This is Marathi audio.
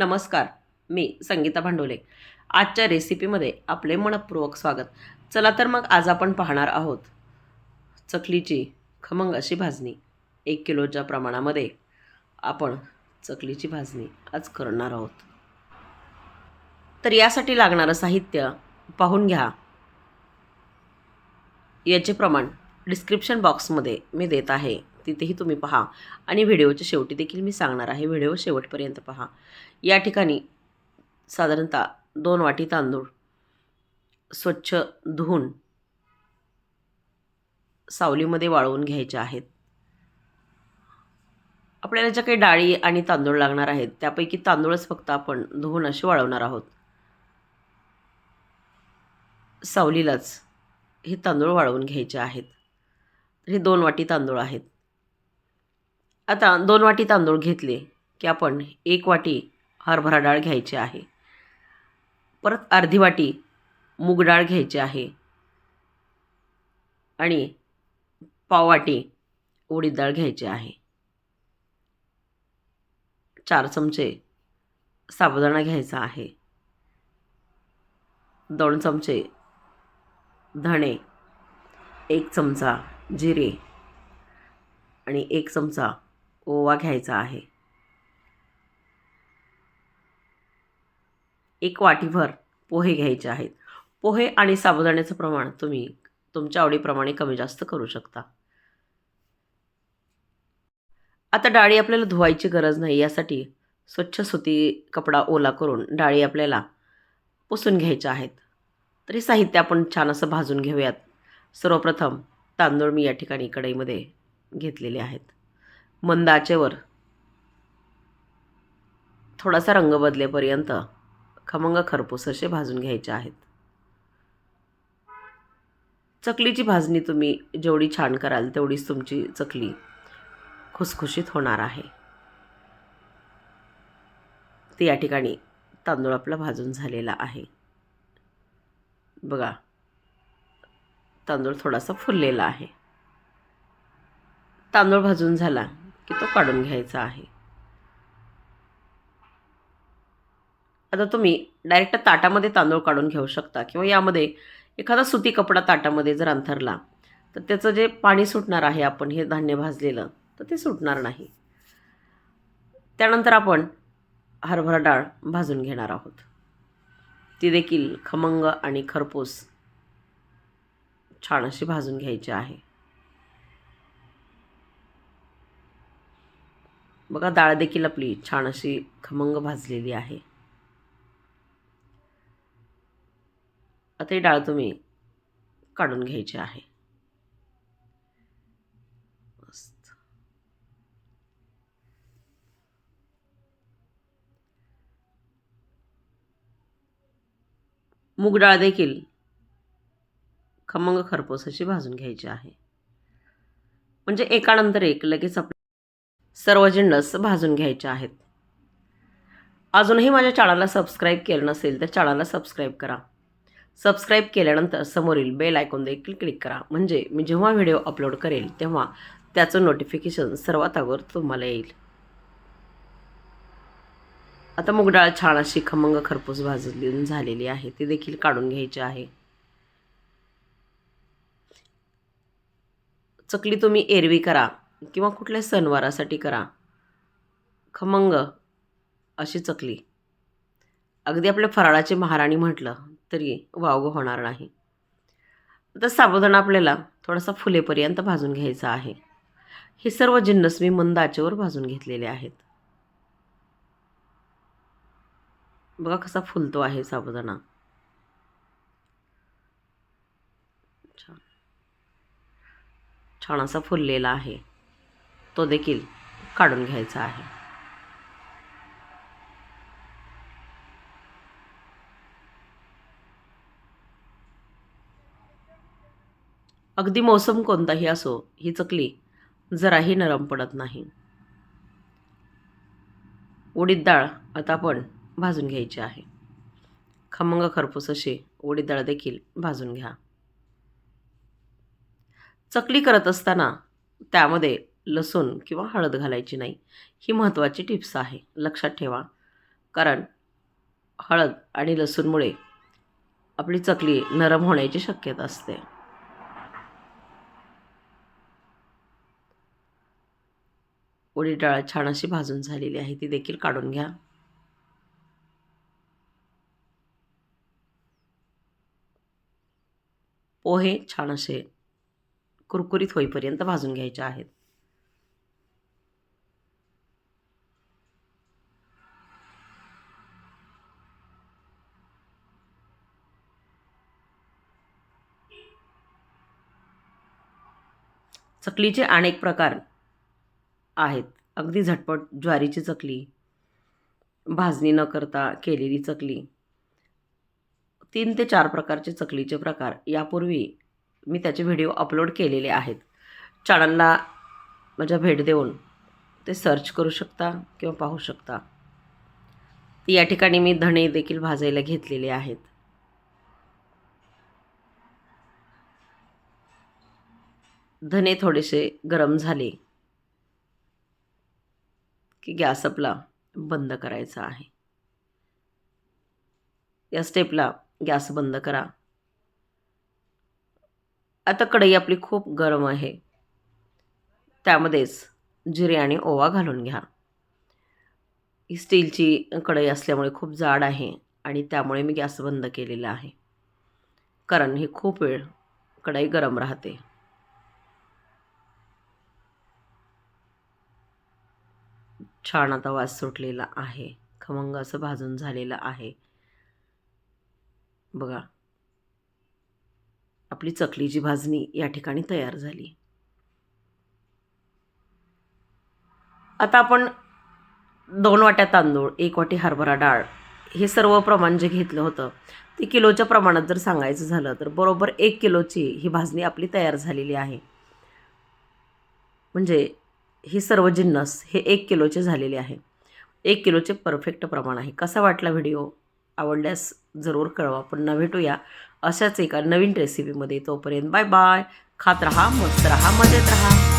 नमस्कार मी संगीता भांडोले आजच्या रेसिपीमध्ये आपले मनपूर्वक स्वागत. चला तर मग आज आपण पाहणार आहोत चकलीची खमंग अशी भाजणी. एक किलोच्या प्रमाणामध्ये आपण चकलीची भाजणी आज करणार आहोत. तर यासाठी लागणारं साहित्य पाहून घ्या. याचे प्रमाण डिस्क्रिप्शन बॉक्समध्ये मी देत आहे. तिथेही तुम्ही पहा. आणि व्हिडिओच्या शेवटी देखील मी सांगणार आहे व्हिडिओ शेवटपर्यंत पहा. या ठिकाणी साधारणतः दोन वाटी तांदूळ स्वच्छ धुवून सावलीमध्ये वाळवून घ्यायचे आहेत. आपल्याला ज्या काही डाळी आणि तांदूळ लागणार आहेत त्यापैकी तांदूळच फक्त आपण धुवून असे वाळवणार आहोत. सावलीलाच हे तांदूळ वाळवून घ्यायचे आहेत. हे दोन वाटी तांदूळ आहेत. आता दोन वाटी तांदूळ घेतले की आपण एक वाटी हरभरा डाळ घ्यायची आहे. परत अर्धी वाटी मूग डाळ घ्यायची आहे. आणि पाववाटी उडीद डाळ घ्यायची आहे. चार चमचे साबुदाणा घ्यायचा आहे. दोन चमचे धणे एक चमचा जिरे आणि एक चमचा ओवा घ्यायचा आहे. एक वाटीभर पोहे घ्यायचे आहेत. पोहे आणि साबुदाण्याचं प्रमाण तुम्ही तुमच्या आवडीप्रमाणे कमी जास्त करू शकता. आता डाळी आपल्याला धुवायची गरज नाही यासाठी स्वच्छ सुती कपडा ओला करून डाळी आपल्याला पुसून घ्यायच्या आहेत. तरी साहित्य आपण छान असं भाजून घेऊयात. सर्वप्रथम तांदूळ मी या ठिकाणी कढईमध्ये घेतलेले आहेत. मंदाचेवर. थोडासा रंग बदलेपर्यंत खमंग खरपूस असे भाजून घ्यायचे आहेत. चकलीची भाजणी तुम्ही जेवढी छान कराल तेवढीच तुमची चकली खुसखुशीत होणार आहे. ते या ठिकाणी तांदूळ आपला भाजून झालेला आहे. बघा तांदूळ थोडासा फुललेला आहे. तांदूळ भाजून झाला. की तो काढून घ्यायचा आहे. आता तुम्ही डायरेक्ट ताटामध्ये तांदूळ काढून घेऊ शकता किंवा यामध्ये एखादा सुती कपडा ताटामध्ये जर अंथरला तर त्याचं जे पाणी सुटणार आहे आपण हे धान्य भाजलेलं तर ते सुटणार नाही. त्यानंतर आपण हरभरा डाळ भाजून घेणार आहोत. ती देखील खमंग आणि खरपूस छान अशी भाजून घ्यायची आहे. बघा डाळ देखील आपली छान अशी खमंग भाजलेली आहे. आता ही डाळ तुम्ही काढून घ्यायची आहे. मस्त. मूग डाळ देखील खमंग खरपूस अशी भाजून घ्यायची आहे. म्हणजे एकानंतर एक लगेच आप सर्व जिन्नस भाजून घ्यायचे आहेत. अजूनही माझ्या चॅनलला सबस्क्राईब केलं नसेल तर चॅनलला सबस्क्राईब करा. सबस्क्राईब केल्यानंतर समोरील बेल आयकॉन देखील क्लिक करा. म्हणजे मी जेव्हा व्हिडिओ अपलोड करेल तेव्हा त्याचं नोटिफिकेशन सर्वात अगोदर तुम्हाला येईल. आता मूग डाळ छान अशी खमंग खरपूस भाजली झालेली आहे. ती देखील काढून घ्यायची आहे. चकली तुम्ही एरवी करा. किंवा कुठल्या सणवारासाठी करा. खमंग अशी चकली. अगदी आपल्या फराळाची महाराणी म्हटलं तरी वावगं होणार नाही. आता साबुदाणा आपल्याला थोडासा फुलेपर्यंत भाजून घ्यायचा आहे. हे सर्व जिन्नस मी मंद आचेवर भाजून घेतलेले आहेत. बघा कसा फुलतो आहे साबुदाणा. छान. छान असा फुललेला आहे. तो देखील काढून घ्यायचा आहे. अगदी मोसम कोणताही असो ही चकली जराही नरम पडत नाही. उडीद डाळ आता आपण भाजून घ्यायची आहे. खमंग खरपूस अशी उडीद डाळ देखील भाजून घ्या. चकली करत असताना त्यामध्ये लसूण किंवा हळद घालायची नाही. ही महत्त्वाची टिप्स आहे. लक्षात ठेवा. कारण हळद आणि लसूणमुळे आपली चकली नरम होण्याची शक्यता असते. उडी डाळ छान अशी भाजून झालेली आहे. ती देखील काढून घ्या. पोहे छान असे कुरकुरीत होईपर्यंत भाजून घ्यायचे आहेत. चकलीचे अनेक प्रकार आहेत. अगदी झटपट ज्वारीची चकली भाजणी न करता केलेली चकली तीन ते चार प्रकारचे चकलीचे प्रकार यापूर्वी मी त्याचे व्हिडिओ अपलोड केलेले आहेत. चॅनलला माझ्या भेट देऊन ते सर्च करू शकता किंवा पाहू शकता. या ठिकाणी मी धणे देखील भाजायला घेतलेले आहेत. धने थोडेसे गरम झाले की गॅस आपला बंद करायचा आहे. या स्टेपला गॅस बंद करा. आता कढई आपली खूप गरम आहे. त्यामध्येच जिरे आणि ओवा घालून घ्या. ही स्टीलची कढई असल्यामुळे खूप जाड आहे आणि त्यामुळे मी गॅस बंद केलेला आहे. कारण ही खूप वेळ कढई गरम राहते. छान आता वास सुटलेला आहे. खमंग असं भाजून झालेलं आहे. बघा. आपली चकलीची भाजणी या ठिकाणी तयार झाली. आता आपण दोन वाट्या तांदूळ एक वाटी हरभरा डाळ हे सर्व प्रमाण जे घेतलं होतं ते किलोच्या प्रमाणात जर सांगायचं झालं तर बरोबर एक किलोची ही भाजणी आपली तयार झालेली आहे. म्हणजे हे सर्व जिन्नस हे एक किलोचे झालेले आहे. एक किलोचे परफेक्ट प्रमाण आहे. कसा वाटला व्हिडिओ आवडल्यास जरूर कळवा. पुन्हा भेटूया अशाच एका नवीन रेसिपीमध्ये तोपर्यंत बाय बाय खात रहा मस्त रहा मजेत रहा.